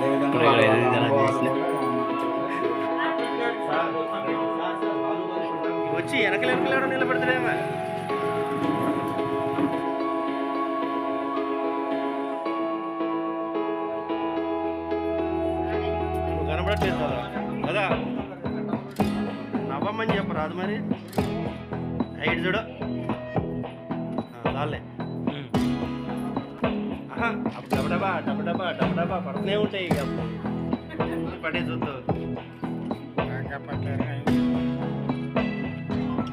అదేవిధంగా ఇప్పుడు వాళ్ళ ఏదైనా అనుభవాలు చేసినా. కూడా వచ్చి వెనకలు వెనకలు నిలబెడతాడేమో నువ్వు కనబడట్లేదు కదా కదా నవ్వమని చెప్పరాదు మరి ఐదు చూడు చాలే ఆహా, అప్పుడు డబడబా డబడబా డబడబా పడుతూనే ఉంటాయి ఇక. పడే చూద్దాం.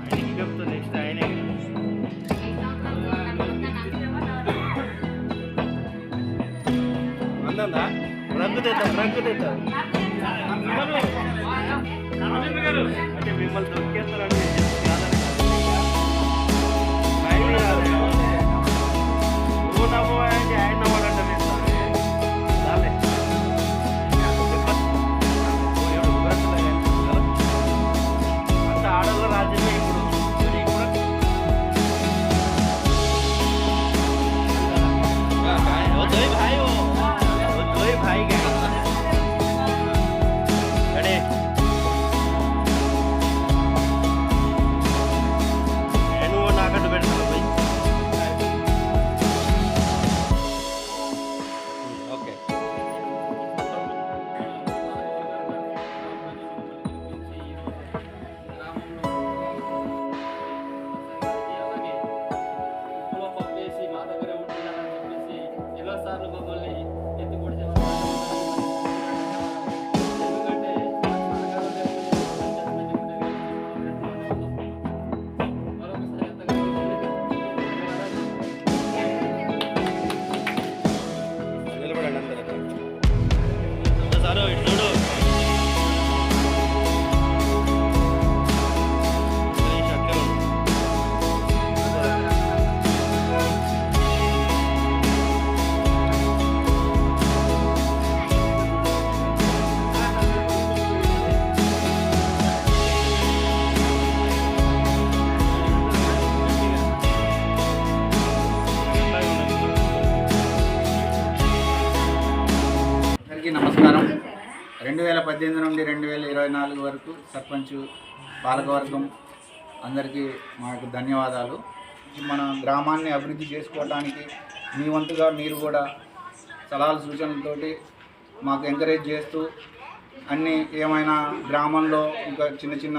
ఆయనకి చెప్తా నెక్స్ట్ ఆయనే. అందా రగ్గు తెద్దాం రగ్గు తెద్దాం? అంటే మిమ్మల్ని దొరికేస్తారని నువ్వు అందరికీ నమస్కారం. రెండు వేల పద్దెనిమిది నుండి రెండు వేల ఇరవై నాలుగు వరకు సర్పంచ్ పాలకవర్గం అందరికీ మాకు ధన్యవాదాలు. మన గ్రామాన్ని అభివృద్ధి చేసుకోవడానికి మీ వంతుగా మీరు కూడా సలహాలు సూచనలతోటి మాకు ఎంకరేజ్ చేస్తూ అన్ని ఏమైనా గ్రామంలో ఇంకా చిన్న చిన్న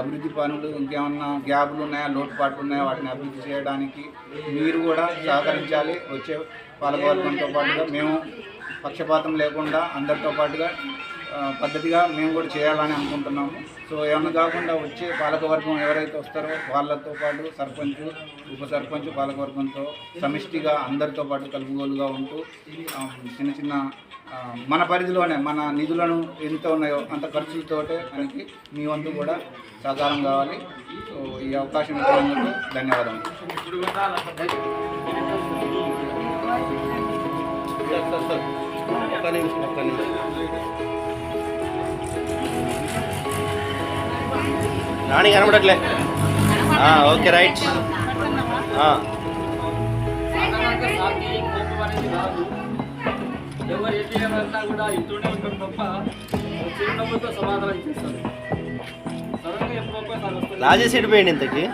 అభివృద్ధి పనులు ఇంకేమన్నా గ్యాపులు ఉన్నాయా లోటుపాట్లు ఉన్నాయా వాటిని అభివృద్ధి చేయడానికి మీరు కూడా సహకరించాలి. వచ్చే పాలకవర్గంతో పాటుగా మేము పక్షపాతం లేకుండా అందరితో పాటుగా పద్ధతిగా మేము కూడా చేయాలని అనుకుంటున్నాము. సో ఏమన్నా కాకుండా వచ్చే పాలకవర్గం ఎవరైతే వస్తారో వాళ్ళతో పాటు సర్పంచ్ ఉప సర్పంచ్ పాలకవర్గంతో సమిష్టిగా అందరితో పాటు కలుపుగోలుగా ఉంటూ చిన్న చిన్న మన పరిధిలోనే మన నిధులను ఎంత ఉన్నాయో అంత ఖర్చులతోటే మనకి మీ వంతు కూడా సహకారం కావాలి. సో ఈ అవకాశం ఇచ్చినందుకు ధన్యవాదాలు. సార్ ఒక్క నిమిషం ఒక్క నిమిషం రాణి కనబడట్లే ఓకే రైట్. ఎవరు ఏం చేయాలన్నా కూడా ఇంట్లోనే ఉంటాం తప్ప చిరునవ్వుతో సమాధానం చేస్తారు సడన్గా ఎప్పుడో ఒకసారి వస్తుంది. రాజేష్ ఎడిపోయింది ఇంతకి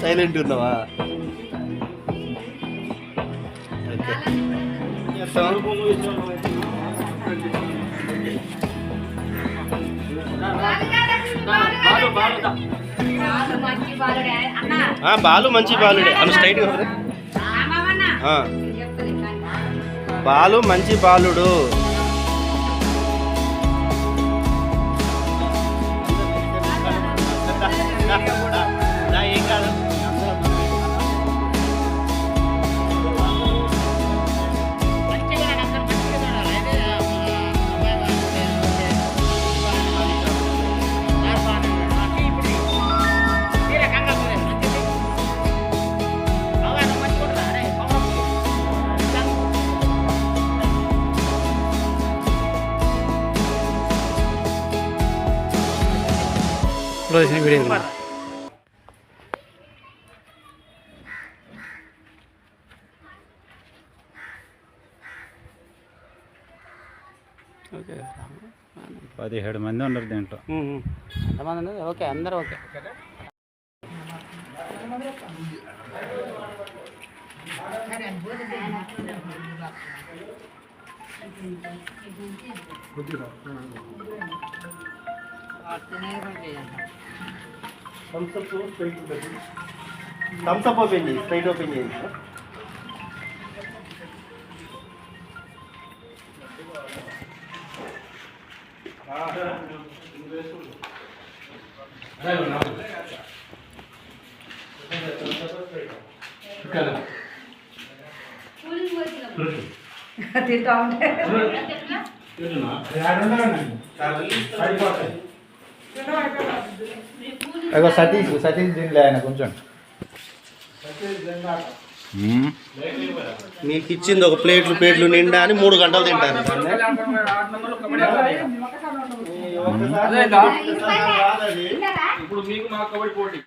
సైలెంట్ ఉన్నావా? ఓకే. బాలు మంచి బాలుడే. అను స్ట్రైట్ బాలు మంచి బాలుడు. lo చేసిన వీడియో పదిహేడు మంది ఉన్నారు దీంట్లో. ఎంతమంది ఓకే అందరు ఓకే. కొద్దిగా థమ్స్అప్ స్ట్రైట్ ఉంటుంది థమ్స్అప్ ఓపెన్ చేయి స్ట్రైట్ ఓపెన్ చేయి అగో సతీష్ సతీష్ దీనిలో ఆయన కొంచెం. మీకు ఇచ్చింది ఒక ప్లేట్లు ప్లేట్లు నిండా అని మూడు గంటలు తింటారు అదేదా? ఒక్కసారి ఇప్పుడు మీకు మా కబడ్డీ పోటీ